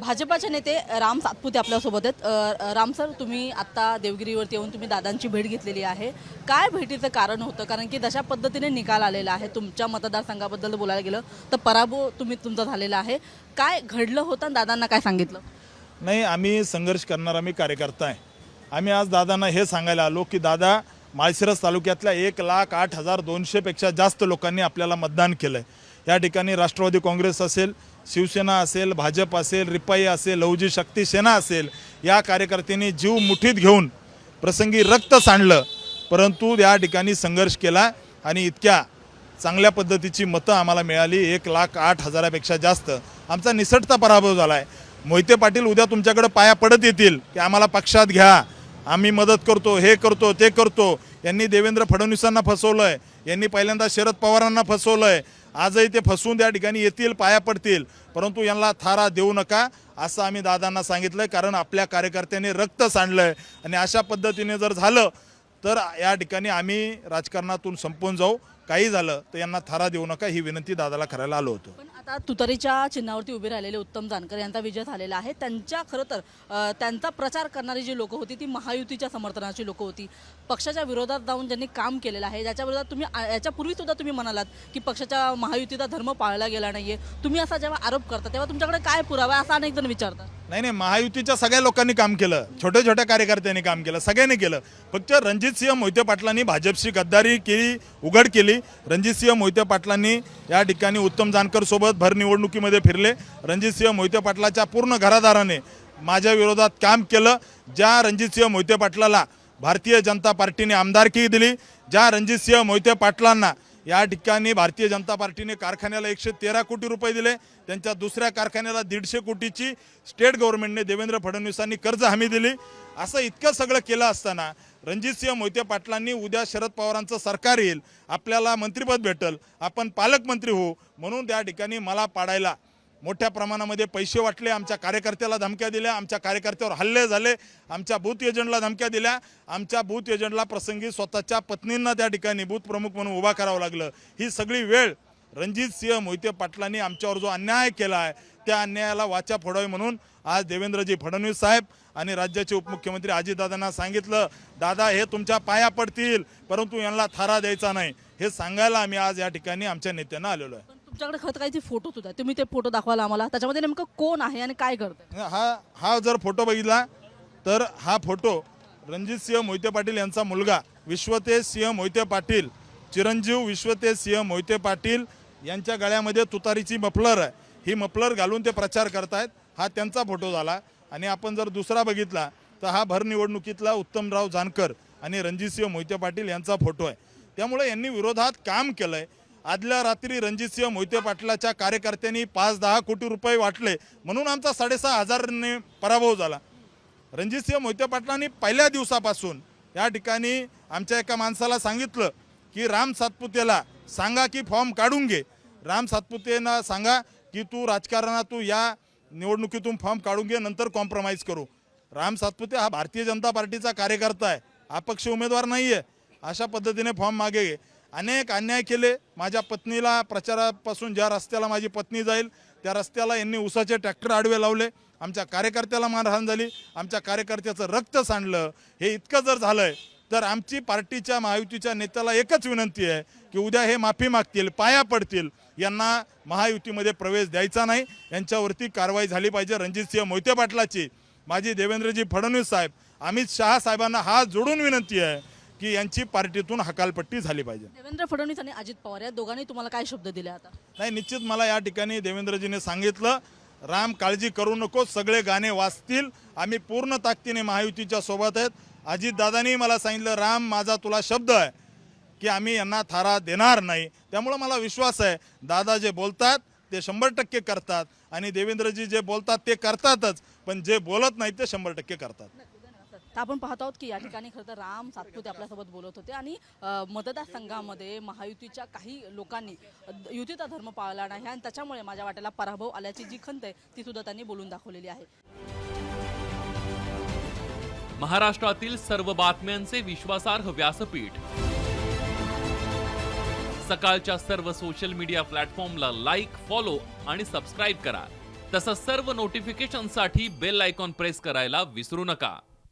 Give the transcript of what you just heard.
भाजपाचे नेते राम सातपुते आपल्यासोबत आहेत. राम सर तुम्ही आत्ता देवगिरीवरती येऊन तुम्ही दादांची भेट घेतलेली आहे. काय भेटीचं कारण होतं? कारण की जशा पद्धतीने निकाल आलेला आहे. तुमच्या मतदारसंघाबद्दल बोलायला गेलं तर पराभव तुम्ही तुमचा झालेला आहे. काय घडलं होतं आणि दादांना काय सांगितलं? नाही आम्ही संघर्ष करणार आम्ही कार्यकर्ता आहे. आम्ही आज दादांना हे सांगायला आलो की दादा माळशिरस तालुक्यातल्या एक लाख आठ हजार दोनशेपेक्षा जास्त लोकांनी आपल्याला मतदान केलं आहे या ठिकाणी राष्ट्रवादी काँग्रेस असेल शिवसेना असेल भाजप असेल रिपाई असेल लहुजी शक्ती सेना असेल या कार्यकर्त्यांनी जीव मुठीत घेऊन प्रसंगी रक्त सांडलं. परंतु या ठिकाणी संघर्ष केला आणि इतक्या चांगल्या पद्धतीची मतं आम्हाला मिळाली. एक लाख आठ हजारापेक्षा जास्त. आमचा निसटता पराभव झाला आहे मोहिते पाटील उद्या तुमच्याकडे पाया पडत येतील की आम्हाला पक्षात घ्या. आम्ही मदत करतो हे करतो ते करतो. यांनी देवेंद्र फडणवीसांना फसवलं आहे यांनी पहिल्यांदा शरद पवारांना फसवलं आहे आजही ते फसवून त्या ठिकाणी येतील पाया पडतील. परंतु यांना थारा देऊ नका असं आम्ही दादांना सांगितलं कारण आपल्या कार्यकर्त्यांनी रक्त सांडलं आहे आणि अशा पद्धतीने जर झालं तर या ठिकाणी आम्ही राजकारणातून संपून जाऊ. काही झालं तर यांना थारा देऊ नका ही विनंती दादाला करायला आलो होतो. आता तुतारीच्या चिन्हावरती उभे राहिलेले उत्तम जानकर यांचा विजय झालेला आहे. त्यांच्या खरं तर त्यांचा प्रचार करणारी जी लोकं होती ती महायुतीच्या समर्थनाची लोकं होती. पक्षाच्या विरोधात जाऊन ज्यांनी काम केलेलं आहे ज्याच्या विरोधात तुम्ही याच्यापूर्वी सुद्धा तुम्ही म्हणालात की पक्षाच्या महायुतीचा धर्म पाळला गेला नाहीये. तुम्ही असा जेव्हा आरोप करता तेव्हा तुमच्याकडे काय पुरावा असा अनेक जण विचारतात. नाही नाही महायुतीच्या सगळ्या लोकांनी काम केलं. छोट्या छोट्या कार्यकर्त्यांनी काम केलं सगळ्यांनी केलं. फक्त रणजितसिंह मोहिते पाटलांनी भाजपशी गद्दारी केली उघड केली. रणजितसिंह मोहिते पाटलांनी या ठिकाणी उत्तम जानकरसोबत भर निवडणुकीमध्ये फिरले. रणजितसिंह मोहिते पाटलाच्या पूर्ण घरादाराने माझ्या विरोधात काम केलं. ज्या रणजितसिंह मोहिते पाटलाला भारतीय जनता पार्टीने आमदारकी दिली. ज्या रणजितसिंह मोहिते पाटलांना या ठिकाणी भारतीय जनता पार्टीने कारखान्याला एकशे तेरा कोटी रुपये दिले. त्यांच्या दुसऱ्या कारखान्याला दीडशे कोटीची स्टेट गव्हर्नमेंटने देवेंद्र फडणवीसांनी कर्ज हमी दिली. असं इतकं सगळं केलं असताना रणजितसिंह मोहिते पाटलांनी उद्या शरद पवारांचं सरकार येईल. आपल्याला मंत्रिपद भेटल. आपण पालकमंत्री होऊ. म्हणून त्या ठिकाणी मला पाडायला मोठ्या प्रमाणामध्ये पैसे वाटले आमच्या कार्यकर्त्याला धमक्या दिल्या आमच्या कार्यकर्त्यावर हल्ले झाले आमच्या बूथ एजंटला धमक्या दिल्या. आमच्या बूथ एजंटला प्रसंगी स्वतःच्या पत्नींना त्या ठिकाणी बूथ प्रमुख म्हणून उभा करावं लागलं. ही सगळी वेळ रणजित सिंह मोहिते पाटलांनी आमच्यावर जो अन्याय केला आहे त्या अन्यायाला वाचा फोडावी म्हणून आज देवेंद्रजी फडणवीस साहेब आणि राज्याचे उपमुख्यमंत्री अजितदादांना सांगितलं दादा हे तुमच्या पाया पडतील परंतु यांना थारा द्यायचा नाही. हे सांगायला आम्ही आज या ठिकाणी आमच्या नेत्यांना आलेलो आहे. तुमच्याकडे खत काही फोटो सुद्धा तुम्ही ते फोटो दाखवाल आम्हाला. त्याच्यामध्ये नेमकं कोण आहे आणि काय करतं हा हा जर फोटो बघितला तर हा फोटो रणजित सिंह मोहिते पाटील यांचा मुलगा विश्वतेज सिंह मोहिते पाटील चिरंजीव विश्वतेज सिंह मोहिते पाटील यांच्या गळ्यामध्ये तुतारीची मफलर आहे. ही मफलर घालून ते प्रचार करतायत. हा त्यांचा फोटो झाला. आणि आपण जर दुसरा बघितला तर हा भर निवडणुकीतला उत्तमराव जानकर आणि रणजितसिंह मोहिते पाटील यांचा फोटो आहे. त्यामुळे यांनी विरोधात काम केलं आहे आदल्या रात्री रणजितसिंह मोहिते पाटलाच्या कार्यकर्त्यांनी पाच दहा कोटी रुपये वाटले. म्हणून आमचा साडेसहा हजारने पराभव झाला. रणजितसिंह मोहिते पाटलांनी पहिल्या दिवसापासून या ठिकाणी आमच्या एका माणसाला सांगितलं की राम सातपुतेला सांगा की फॉर्म काढून घे. राम सातपुतेना सांगा की तू राजकारणात तू या निवडणुकीतून फॉर्म काढून घे नंतर कॉम्प्रोमाइज करू. राम सातपुते हा भारतीय जनता पार्टीचा कार्यकर्ता आहे. अपक्ष उमेदवार नाही आहे अशा पद्धतीने फॉर्म मागे घे. अनेक अन्याय केले. माझ्या पत्नीला प्रचारापासून ज्या रस्त्याला माझी पत्नी जाईल त्या रस्त्याला यांनी उसाचे ट्रॅक्टर आडवे लावले. आमच्या कार्यकर्त्याला मारहाण झाली. आमच्या कार्यकर्त्याचं रक्त सांडलं. हे इतकं जर झालंय तर आमची पार्टीच्या महायुतीच्या नेत्याला एकच विनंती आहे की उद्या हे माफी मागतील पाया पडतील. यांना महायुतीमध्ये प्रवेश द्यायचा नाही. यांच्यावरती कारवाई झाली पाहिजे. रणजितसिंह मोहिते पाटलाची माझी देवेंद्रजी फडणवीस साहेब अमित शहा साहेबांना हात जोडून विनंती आहे की यांची पार्टीतून हकालपट्टी झाली पाहिजे. देवेंद्र फडणवीस आणि अजित पवार या दोघांनी तुम्हाला काय शब्द दिले आता? नाही निश्चित मला या ठिकाणी देवेंद्रजीने सांगितलं राम काळजी करू नको सगळे गाणे वाचतील आम्ही पूर्ण ताकदीने महायुतीच्या सोबत आहेत. अजितदादांनी मला सांगितलं राम माझा तुला शब्द आहे की आम्ही यांना थारा देणार नाही. त्यामुळं मला विश्वास आहे दादा जे बोलतात ते शंभर टक्के करतात आणि देवेंद्रजी जे बोलतात ते करतातच पण जे बोलत नाही ते शंभर टक्के करतात. तर आपण पाहत आहोत की या ठिकाणी खरं तर राम सातपुते आपल्यासोबत बोलत होते आणि मतदारसंघामध्ये महायुतीच्या काही लोकांनी युतीचा धर्म पाळला नाही आणि त्याच्यामुळे माझ्या वाट्याला पराभव आल्याची जी खंत आहे ती सुद्धा त्यांनी बोलून दाखवलेली आहे. महाराष्ट्रातील सर्व बातम्यांचे विश्वासार्ह व्यासपीठ. सकाळच्या सर्व सोशल मीडिया प्लॅटफॉर्मला लाईक फॉलो आणि सबस्क्राईब करा. तसंच सर्व नोटिफिकेशनसाठी बेल आयकॉन प्रेस करायला विसरू नका.